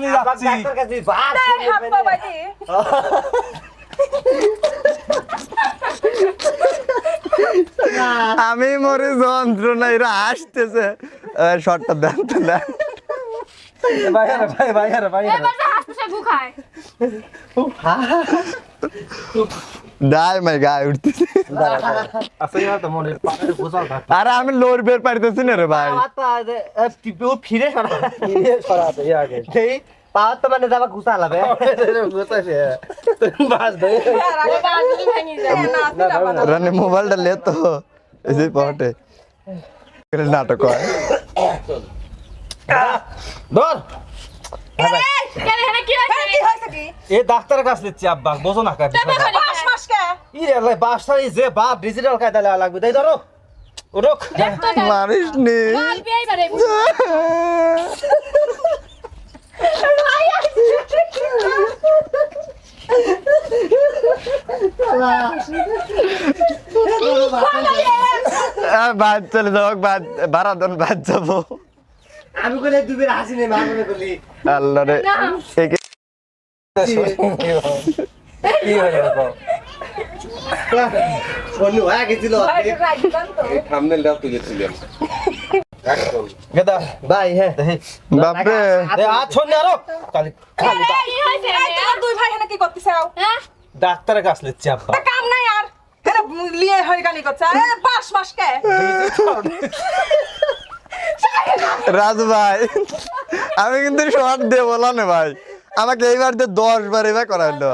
নিয়ে যাচ্ছি। আমি মরে যন্ত্রণা এরা আসতেছে শর্টটা দেন তো দেন। বাইরে ভাই বাইরে বাইরে এবার। যে হাসপাতালে গু খায় ডাই মাই গায়ে উঠতেছে আছে না তো মনে পারে গোসাল থাক আরে আমি লোর বের পাইতেছি না রে ভাই পাওয়ার তো আজ, এ, টিপে ও ফিরে সরা নিয়ে সরাতে এই আগে এই পাওয়ার তো মানে যাবা ঘুষা লাবে গোসাছে বাস দে বাজলি ভেঙে যায় না সিরা বানা রানী মোবাইলটা লে তো এই যে পটে নাটক হয় ধর কেন এখানে কি হয়েছে কি হয়েছে কি এই ডাক্তারের কাছ নিচ্ছি আব্বা বোঝো না কাজ তবে খালি পাঁচ মাস কে ই রে লাই বাসটাই যে বাপ ডিজিটাল কায়দা লাগা লাগবে তাই ধরো। রোক দেখতো না। মারিস নি। বাদ চলে যাও বাদ ভাড়া দেন বাদ যাব। আমি কইলে দুবের হাসি নেই মা মনে করলি। আল্লাহ রে। কি হয়ে হয়ে গেছিল। থামনেলটাও তুলেছিলাম ভাই হ্যাঁ। বাপরে। আরও? কালি দুই ভাই কি হ্যাঁ? ডাক্তারের কাছ নিচ্ছি আব্বা। কাম নাই আর। এরা লিয়ে হয়ে গালি করছে। এ পাঁচ কে? রাজু ভাই আমি কিন্তু শর্ট দিয়ে বলা না ভাই। আমাকে এইবার দিয়ে দশ বার এবার করাইলো।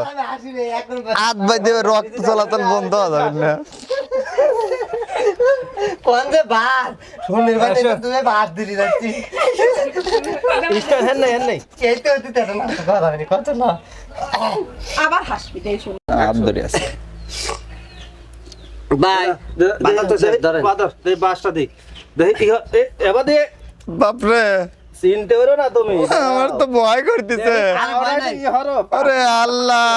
হাত বাই রক্ত চলাচল বন্ধ হয়ে যাবে না। কোন যে বাস শোনের বাড়ি তুমি বাস দিলি যাচ্ছি ইস্টার হেন নাই হেন নাই। এই তো তুই তেটা না কথা হয়নি কত না। আবার হাসবি দেই শুন। হাত ধরে আছে। তো ধরেন। দে বাসটা দি। দে ইহ এবার দে। বাপরে। চিনতে পারো না তুমি? আমার তো ভয় করতেছে। আর ভয় নাই। হরো আরে আল্লাহ।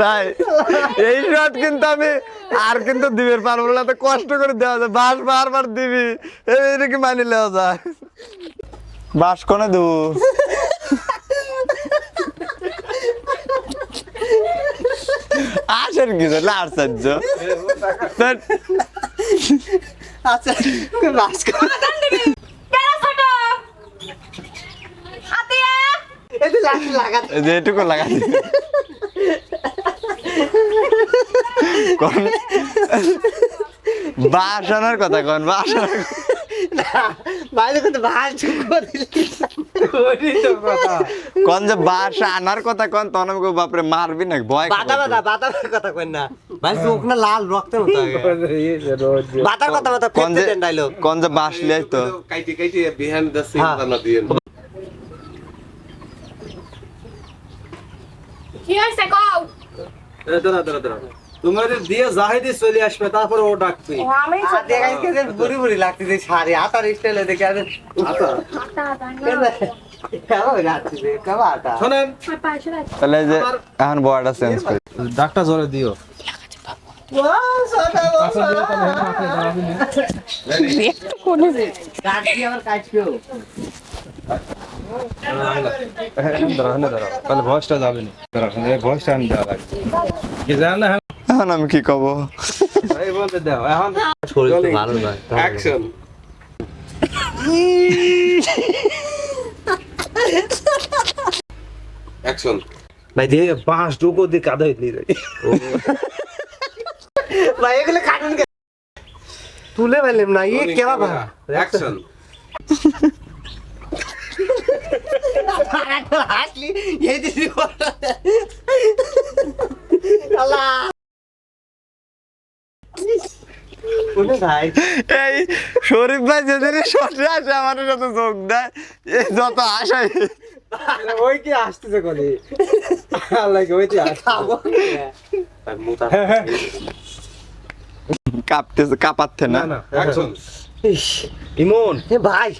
ভাই এই শট কিন্তু আমি আর কিন্তু দিবের পারব না তো কষ্ট করে দেওয়া যায়। বাস বারবার দিবি। এই কি মানি লেওয়া যায়? বাস কোনে দু আসেন কিছু না আশ্চর্য আচ্ছা বাস কর কেন কথা কোন বাস আনার কথা। বাইরে কিন্তু বাস করে দিলি ওই তো কথা কোন যে বাস আনার কথা কোন তখন আমি বাপরে মারবি না ভয় বাতা বাতা বাতা কথা কই না। ভাই চোখ না লাল রক্তের মতো বাতার কথা বাতা কোন যে কোন যে বাস লিয়াই তো কাইটে কাইটে বিহাইন্ড দ্য সিন হ্যাঁ। বানা দিয়ে। কি হয়েছে কও? এ, দাঁড়া দাঁড়া দাঁড়া। তোমার দিয়ে জাহিদি চলে আসবে তারপরে ও ডাকবে। আমি বুড়ি বুড়ি লাগতেছে শাড়ি হাতার স্টাইলে দেখে শোনেন। তাহলে যে এখন বর্ডার চেঞ্জ করি। ডাক্তার জোরে দিও। এখন আমি কি কব? এখন অ্যাকশন অ্যাকশন ভাই দিয়ে পাঁচ ডুকো দিয়ে কাদা হইতে নিয়ে ভাই এগুলো কাটুন কে তুলে ফেললাম না ই কেবা ভা অ্যাকশন হাসলি এই দিদি আল্লাহ কোনে ভাই এই শরীফ ভাই যেদিন শটে আসে আমার সাথে যোগ দেয় এই যত আশাই ওই কি আসতেছে কলি? আল্লাহ ওই কি কাঁপতেছে কাঁপাচ্ছে না? না না অ্যাকশন ইস, ইমন। এ ভাই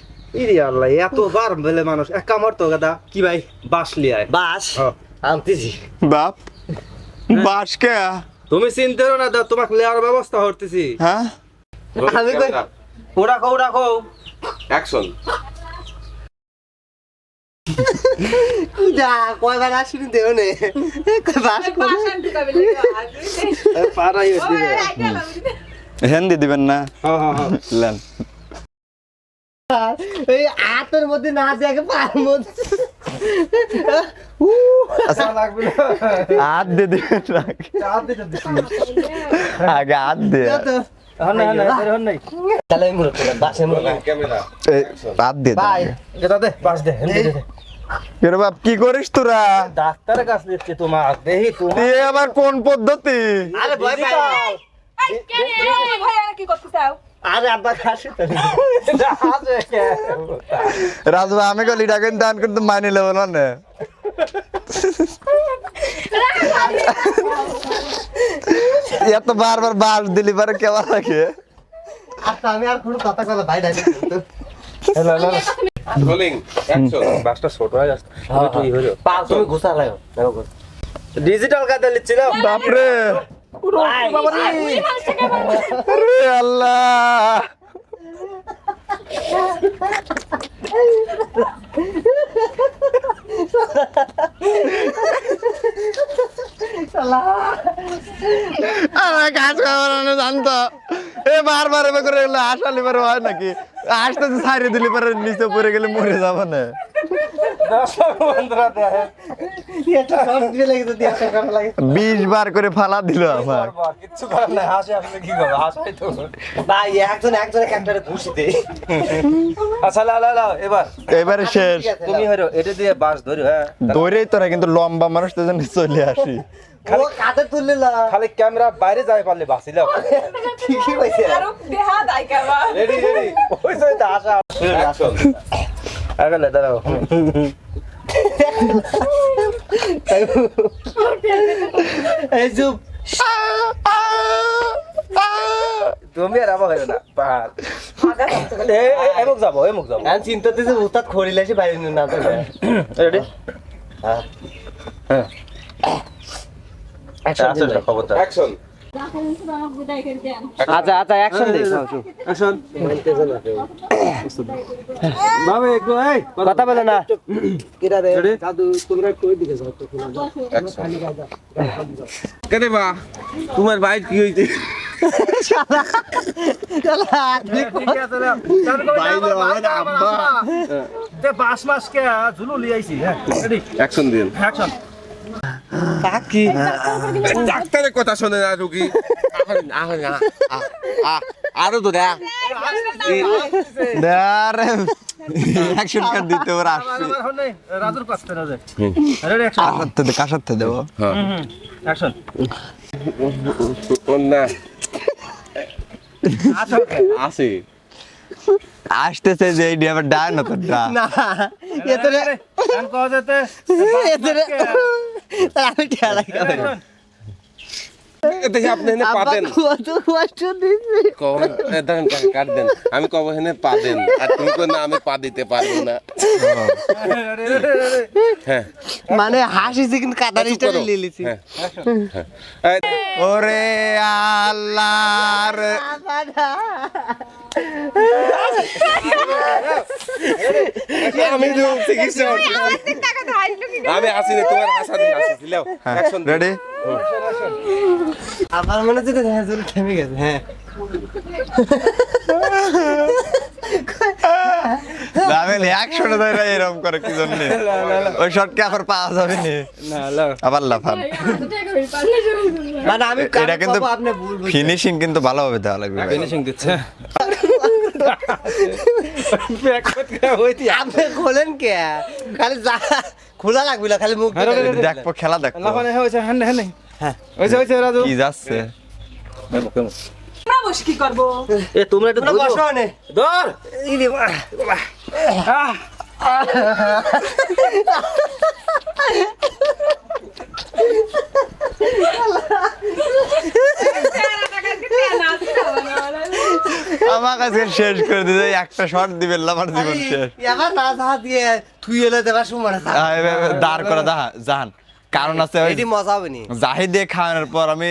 ইরে আল্লাহ এত বার বেলে মানুষ এক কামড় তো গাদা। কি ভাই? বাস লিয়ায় বাস হ্যাঁ। আনতেছি। বাপ বাস কে? তুমি চিন্তা না দাও তোমাকে লেয়ার ব্যবস্থা করতেছি। হ্যাঁ? আমি কই ওরা ওরা অ্যাকশন যা কয়বার আসিনি দেও নে বাস করে। পারাই। হেন্দি দিবেন না? হ্যাঁ হ্যাঁ হ্যাঁ লেন। এই আতের মধ্যে না দেখে পার মধ্যে আচ্ছা। হাত দিয়ে দিবেন দিতে আগে হাত দিয়ে। বাপ কি করিস তোরা? ডাক্তারের কাছে দিচ্ছি তোমার দেখি আবার কোন পদ্ধতি? আরে ভয় পাই না। এই, এই, ভাই, আর কি করতে চাও? আরে আব্বা খাসি তো রাজু আমি গলি ডাকেন দান কিন্তু মানি লেব না এত বারবার বাস দিলি পারে কেমন লাগে? আচ্ছা আমি আর কোনো কথা কলে ভাই ডাইরেক্ট রোলিং অ্যাকশন বাসটা ছোট হয়ে যাচ্ছে একটু ই হইল। পা তুমি ঘুষা। লাগো দেখো ডিজিটাল আল্লাহ আরে কাজ খাওয়ানো জানতো এ বারবার এবার করে গেলে হাঁস আলি হয় নাকি? আসতে তো দিলে পরে নিচে পড়ে গেলে মরে যাব না। দর্শক বন্ধুরা দেখে এটা সব দিয়ে লাগে তো দিয়ে করা লাগে বিশ বার করে ফালা দিল আমার। কিচ্ছু করার নাই হাসি আসলে কি করব? হাসাই তো। ভাই একজন একজন একটা ঘুষি দে আচ্ছা লাও লাও এবার। এবারে শেষ। তুমি হইরো এটা দিয়ে বাস ধরো হ্যাঁ। দৌড়েই তোরা কিন্তু লম্বা মানুষ তো জন্য চলে আসি। ও কাঁধে তুললে না খালি ক্যামেরা বাইরে যাই পারলে বাঁচিলাম ঠিকই কইছে আরও দেহা দাই কাবা। Ready ready. ওই তো আসা। আগলে দাঁড়াও। এই চুপ। তুমি আর আমার না পাহাড়। এমুক যাব এমুক যাব। আমি চিন্তা দিতে উস্তাদ খড়ি লাইছে বাইরে না তো রেডি? হ্যাঁ। আচ্ছা খবরদার অ্যাকশন তো করে আচ্ছা আচ্ছা অ্যাকশন দে অ্যাকশন বাবা একটু এই কথা বলে না। কিরা রে রেডি? অ্যাকশন কেন? বা তোমার বাইক কি হইছে? পাঁচ মাস কে ঝুলু লিয়াইছি হ্যাঁ অ্যাকশন দিন। অ্যাকশন কাকি? ডাক্তারের কথা শোনে না রুগী। আরও তো দেখ অ্যাকশন কার্ড দিতে ওরা আসছে। রাজুর কাছ থেকে রেডি অ্যাকশন কাসাতে দে কাসাতে দেবো? অ্যাকশন না আচ্ছা আসতেছে যে এই আবার ডায় না তো ডা না যেতে এতে রে আমি ঠেলা করে দেখি আপনি এনে পা দেন। কত কষ্ট দিছি। দেখেন কাট দেন। আমি কব এনে পা দেন আর তুমি কো না আমি পা দিতে পারব না। হ্যাঁ। মানে হাসিছে কিন্তু চুপ স্টাইলে হ্যাঁ হ্যাঁ। ওরে আল্লাহ আমি তো চিকিৎসা আমি আসিনি তোমার আশা দিয়ে আসিছিলাম অ্যাকশন রেডি আমার মনে হচ্ছে তো হ্যাঁ জোরে থেমে গেছে হ্যাঁ। ধরে এরকম করে কি জন্য? ওই শটকে আবার পাওয়া যাবে নি? আবার লাফান। মানে আমি এটা কিন্তু ফিনিশিং কিন্তু ভালোভাবে দেওয়া লাগবে ফিনিশিং দিচ্ছে। আপনি খোলেন কে? খালি যা খোলা লাগবে না খালি মুখ দেখব খেলা দেখব লাফানে হয়েছে হ্যাঁ হ্যাঁ হ্যাঁ। হয়েছে হয়েছে রাজু। কি যাচ্ছে? কি করব? এ তোমরা একটু বসো নে ধর। না, না। আমার কাছে শেষ করে দিতে একটা শট দিবেন আমার জীবন শেষ। এবার না যা দিয়ে তুই এলে দেবার সময় দাঁড় করা কারণ আছে এটি মজা হবে নি। জাহি দিয়ে খাওয়ানোর পর আমি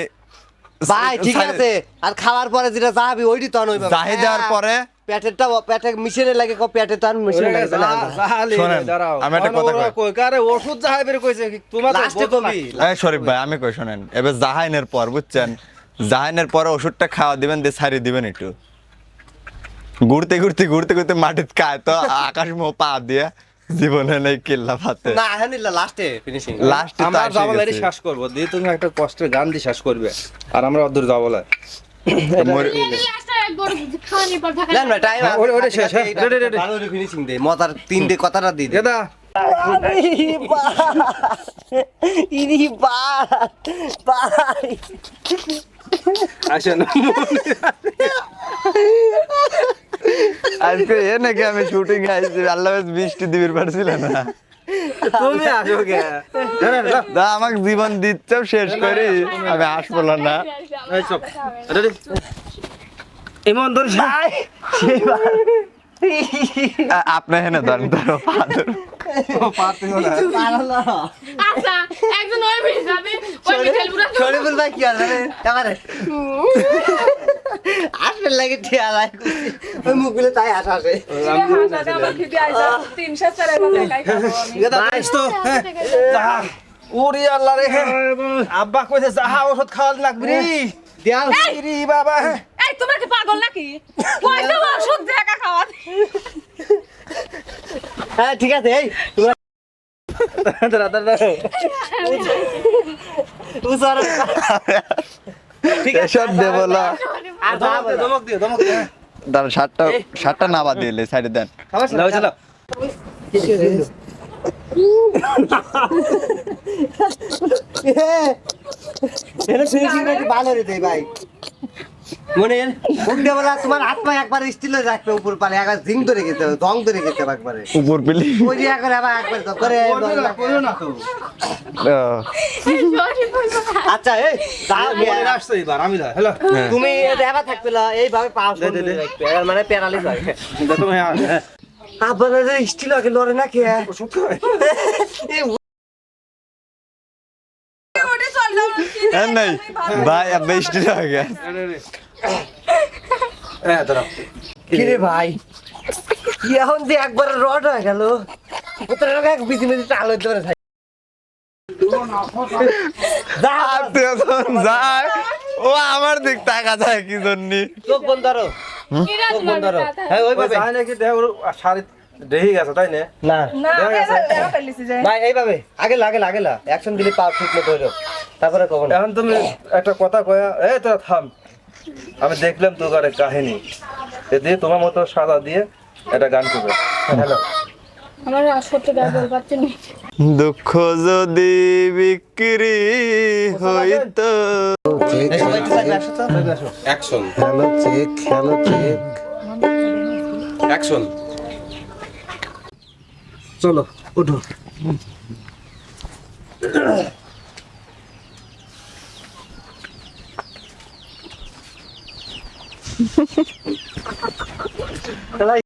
ভাই ঠিক আছে আর খাওয়ার পরে যেটা যাবি ওইটি তো জাহি দেওয়ার পরে পেটেরটা পেটে মিশিয়ে লাগে কো পেটে তো আর মিশিয়ে লাগে আলাদা। শোনেন, আমি একটা কথা কই। ওষুধ যাহাই বের কইছে তোমার লাস্টে কবি এই শরীফ ভাই আমি কই শোনেন এবার জাহাইনের পর বুঝছেন জাহাইনের পরে ওষুধটা খাওয়া দিবেন দিয়ে ছাড়ি দিবেন একটু। ঘুরতে ঘুরতে ঘুরতে ঘুরতে মাটিত খায় তো আকাশ মো পা দিয়ে জীবনে নেই কিল্লা পাতে না এখন লাস্টে ফিনিশিং লাস্টে আমরা গেছে। শ্বাস করব। দিয়ে তুমি একটা কষ্টের গান দিয়ে শ্বাস করবে। আর আমরা অদূর টাইম হ্যাঁ, হ্যাঁ? মজার তিনটে কথাটা দি দে। ইরি বা আসেন আজকে এ নাকি আমি শুটিং আইছি আল্লাহ বৃষ্টি দিবির পারছিল না। তুমি আসো কে? দা আমাকে জীবন দিচ্ছে শেষ করি। আমি আসব না। ইমন ধরে আপনি হেনে ধরেন ধরো পা ধরো। আচ্ছা একজন ওই মিল যাবে ওই শরীফুল ভাই কি আছে রে? আমারে আসলে লাগে ঠিয়া লাগে ওই মুখগুলো তাই আসা আসে। গেদা তো হ্যাঁ। যাহা ওরে আল্লাহ রে আব্বা কইছে যাহা ওষুধ খাওয়া লাগবে রে। দেয়াল রে বাবা এই তোমার কি পাগল নাকি? ওষুধ একা খাওয়া হ্যাঁ ঠিক আছে এই। তোমার দাঁড়া দাঁড়া উসার এসব দেবো না আর ধমক দিও ধমক দিও দাঁড়া শার্টটা শার্টটা নাবা দিলে সাইডে দেন চলো চলো এটা ফিনিশিং নাকি ভালো রে ভাই মনে মুখ দিয়ে বলা তোমার পা একবার স্টিলে রাখবে উপর পালে একবার জিং ধরে গেছে জং ধরে গেছে একবারে। উপর পিলি? ওই যে একবার আবার একবার তো করে করো না তো। আচ্ছা এই যাও মনে আসছে এবার আমি না হ্যালো। তুমি এবার থাকবে না এইভাবে পাও দে। মানে প্যারালিস হয়। ভাই আপনার স্টিল আগে লড়ে না কে চল না হ্যাঁ নাই। ভাই হয়ে হ্যাঁ দাঁড়াও। কিরে ভাই? কি এখন যে একবার রড হয়ে গেল? এক বিধি মিধি যায় ও আমার দিক তাকা যায় কি জন্য? চোখ বন্ধ করো। চোখ বন্ধ করো। হ্যাঁ ওই ওই যায় নাকি দেখ ওর শাড়ি গেছে তাই না? ভাই এইভাবে। আগে লাগে লাগে না অ্যাকশন দিলে ঠিক মতো হইল। তারপরে কখন? এখন তুমি একটা কথা কয়া এই তোরা থাম। আমি দেখলাম তো তোর কাহিনী। এ দিয়ে তোমার মতো সাদা দিয়ে একটা গান করবে। হ্যালো আমার সত্যটা বল পাচ্ছি না দুঃখ যদি বিক্রি হইতো। তো। Action hello check hello check. Action চলো উঠো। Давай.